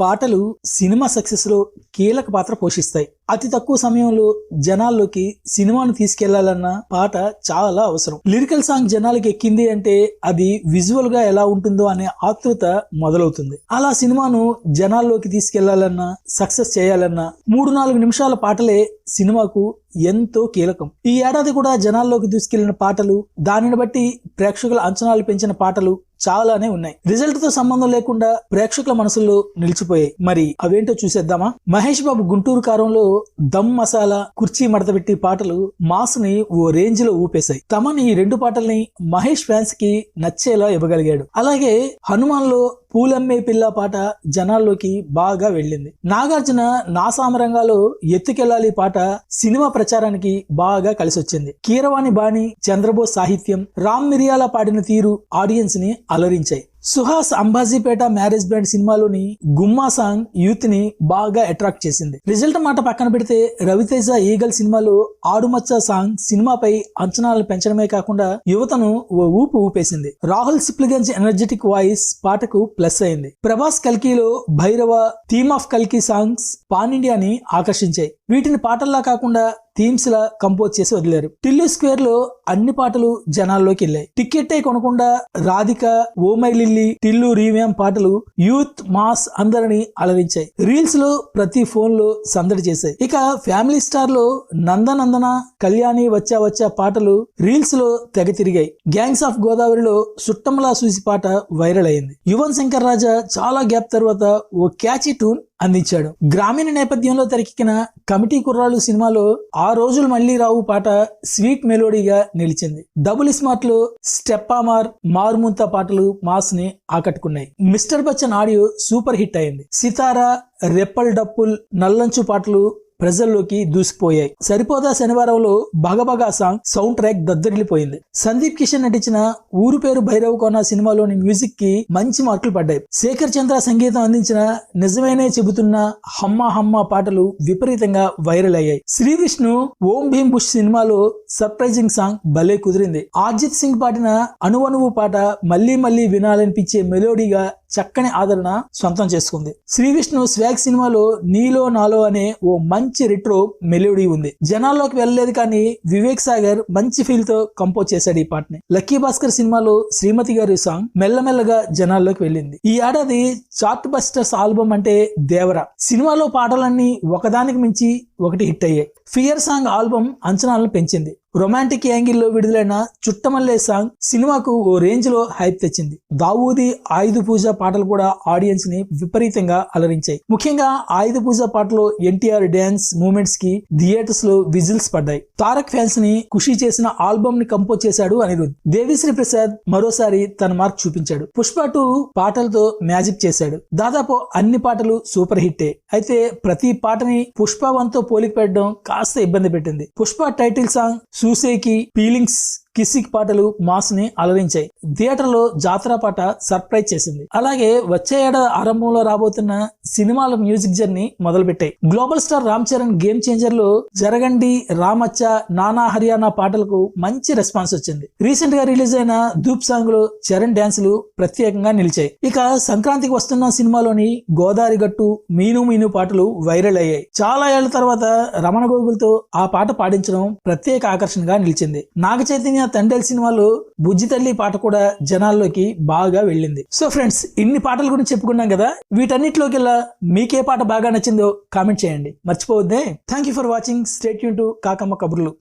పాటలు సినిమా సక్సెస్లో కీలక పాత్ర పోషిస్తాయి. అతి తక్కువ సమయంలో జనాల్లోకి సినిమాను తీసుకెళ్ళాలన్న పాట చాలా అవసరం. లిరికల్ సాంగ్ జనాలకి ఎక్కింది అంటే అది విజువల్గా ఎలా ఉంటుందో అనే ఆతృత మొదలవుతుంది. అలా సినిమాను జనాల్లోకి తీసుకెళ్ళాలన్నా సక్సెస్ చేయాలన్నా మూడు నాలుగు నిమిషాల పాటలే సినిమాకు ఎంతో కీలకం. ఈ ఏడాది కూడా జనాల్లోకి దూసుకెళ్ళిన పాటలు దానిని బట్టి ప్రేక్షకుల అంచనాలు పెంచిన పాటలు చాలానే ఉన్నాయి. రిజల్ట్తో సంబంధం లేకుండా ప్రేక్షకుల మనసుల్లో నిలిచిపోయాయి. మరి అవేంటో చూసేద్దామా? మహేష్ బాబు గుంటూరు కారంలో దమ్ మసాలా కుర్చీ మడతపెట్టి పాటలు మాస్ని ఓ రేంజ్లో ఊపేశాయి. తమని ఈ రెండు పాటల్ని మహేష్ ఫ్యాన్స్కి నచ్చేలా ఇవ్వగలిగాడు. అలాగే హనుమాన్లో పూలమ్మే పిల్ల పాట జనాల్లోకి బాగా వెళ్ళింది. నాగార్జున నాసామరంగాలో ఎత్తుకెళ్ళాలి పాట సినిమా ప్రచారానికి బాగా కలిసొచ్చింది. కీరవాణి బాణి చంద్రబోస్ సాహిత్యం రామ్ మిరియాల పాడిన తీరు ఆడియన్స్ని అలరించాయి. సుహాస్ అంబాజీపేట మ్యారేజ్ బ్యాండ్ సినిమాలోని గుమ్మా సాంగ్ యూత్ని బాగా అట్రాక్ట్ చేసింది. రిజల్ట్ మాట పక్కన పెడితే రవితేజ ఈగల్ సినిమాలో ఆడుమచ్చ సాంగ్ సినిమాపై అంచనాలను పెంచడమే కాకుండా యువతను ఓ ఊపు ఊపేసింది. రాహుల్ సిప్లిగంజ్ ఎనర్జెటిక్ వాయిస్ పాటకు ప్లస్ అయింది. ప్రభాస్ కల్కీలో భైరవ థీమ్ ఆఫ్ కల్కీ సాంగ్స్ పాన్ ఇండియాని ఆకర్షించాయి. వీటిని పాటల్లా కాకుండా థీమ్స్ లా కంపోజ్ చేసి వదిలారు. టిల్లు స్క్వేర్లో అన్ని పాటలు జనాల్లోకి వెళ్ళాయి. టికెట్టే కొనకుండా Radhika oh my lily Tillu రీవ్యామ్ పాటలు యూత్ మాస్ అందరిని అలరించాయి. రీల్స్లో ప్రతి ఫోన్లో సందడి చేశాయి. ఇక ఫ్యామిలీ స్టార్లో నందనందన కళ్యాణి వచ్చా వచ్చా పాటలు రీల్స్లో తెగ తిరిగాయి. గ్యాంగ్స్ ఆఫ్ గోదావరిలో సుట్టంలా సూసి పాట వైరల్ అయింది. యువన్ శంకర్ రాజా చాలా గ్యాప్ తర్వాత ఓ క్యాచీ టూన్ అందించాడు. గ్రామీణ నేపథ్యంలో తెరకెక్కిన కమిటీ కుర్రాళ్ళు సినిమాలో ఆ రోజులు మళ్ళీ రావు పాట స్వీట్ మెలోడీగా నిలిచింది. డబుల్ స్మార్ట్లో స్టెప్పామార్ మార్ముంత పాటలు మాస్ని ఆకట్టుకున్నాయి. Mister Bachchan audio super hit అయింది. సితారా రెప్పల్ డప్పుల్ నల్లంచు పాటలు ప్రజల్లోకి దూసిపోయాయి సరిపోదా శనివారంలో బగబగా సాంగ్ సౌండ్ ట్రాక్ దద్దరిల్లిపోయింది. సందీప్ కిషన్ నటించిన ఊరు పేరు భైరవ్ కోన సినిమాలోని మ్యూజిక్కి మంచి మార్కులు పడ్డాయి. శేఖర్ చంద్ర సంగీతం అందించిన నిజమేనే చెబుతున్న హమ్మ హమ్మ పాటలు విపరీతంగా వైరల్ అయ్యాయి. శ్రీ విష్ణు ఓం భీమ్ బుష్ సినిమాలో సర్ప్రైజింగ్ సాంగ్ భలే కుదిరింది. ఆర్జిత్ సింగ్ పాడిన అణువణువు పాట మళ్ళీ మళ్ళీ వినాలనిపించే మెలోడీగా చక్కని ఆదరణ సొంతం చేసుకుంది. శ్రీ విష్ణు స్వాగ్ సినిమాలో నీలో నాలో అనే ఓ మంచి రిట్రో మెలోడీ ఉంది. జనాల్లోకి వెళ్ళలేదు కానీ వివేక్ సాగర్ మంచి ఫీల్తో కంపోజ్ చేశాడు ఈ పాటని. లక్కీ భాస్కర్ సినిమాలో శ్రీమతి గారి సాంగ్ మెల్లమెల్లగా జనాల్లోకి వెళ్ళింది. ఈ ఏడాది చార్ట్ బస్టర్స్ ఆల్బమ్ అంటే దేవర. సినిమాలో పాటలన్నీ ఒకదానికి మించి ఒకటి హిట్ అయ్యాయి. ఫియర్ సాంగ్ ఆల్బమ్ అంచనాలను పెంచింది. రొమాంటిక్ యాంగిల్లో విడుదలైన చుట్టమల్లే సాంగ్ సినిమాకు ఓ రేంజ్లో హైప్ తెచ్చింది. దావూది ఆయుధ పూజ పాటలు కూడా ఆడియన్స్ని విపరీతంగా అలరించాయి. ముఖ్యంగా ఆయుధ పూజ పాటలో ఎన్టీఆర్ డ్యాన్స్ మూమెంట్స్కి థియేటర్స్లో విజిల్స్ పడ్డాయి. తారక్ ఫ్యాన్స్ని ఖుషి చేసిన ఆల్బమ్ని కంపోజ్ చేశాడు అనిరుద్. దేవిశ్రీ ప్రసాద్ మరోసారి తన మార్క్ చూపించాడు. పుష్ప టూ పాటలతో మ్యాజిక్ చేశాడు. దాదాపు అన్ని పాటలు సూపర్ హిట్టే. అయితే ప్రతి పాటని పుష్ప వన్తో పోలిక పెట్టడం కాస్త ఇబ్బంది పెట్టింది. పుష్ప టైటిల్ సాంగ్ చూసేకి ఫీలింగ్స్ కిసిక్ పాటలు మాస్ని అలరించాయి. థియేటర్లో జాతర పాట సర్ప్రైజ్ చేసింది. అలాగే వచ్చే ఏడాది ఆరంభంలో రాబోతున్న సినిమాల music journey మొదలుపెట్టాయి. Global star Ram Charan game చేంజర్లో జరగండి రామచ్చ నానా హర్యానా పాటలకు మంచి రెస్పాన్స్ వచ్చింది. రీసెంట్గా రిలీజ్ అయిన ధూప్ సాంగ్లో చరణ్ డాన్సులు ప్రత్యేకంగా నిలిచాయి. ఇక సంక్రాంతికి వస్తున్న సినిమాలోని గోదావరి గట్టు మీను మీను పాటలు వైరల్ అయ్యాయి. చాలా ఏళ్ళ తర్వాత రమణ గోగులతో ఆ పాట పాడించడం ప్రత్యేక ఆకర్షణగా నిలిచింది. నాగ చైతన్య తండ్రి సినిమాలో బుజ్జి తల్లి పాట కూడా జనాల్లోకి బాగా వెళ్ళింది. సో ఫ్రెండ్స్ ఇన్ని పాటల గురించి చెప్పుకున్నాం కదా వీటన్నిటిలోకెల్లా మీకే పాట బాగా నచ్చిందో కామెంట్ చేయండి. మర్చిపోవద్దే. Thank you for watching stay Yoon to కాకమ్మ కబుర్లు.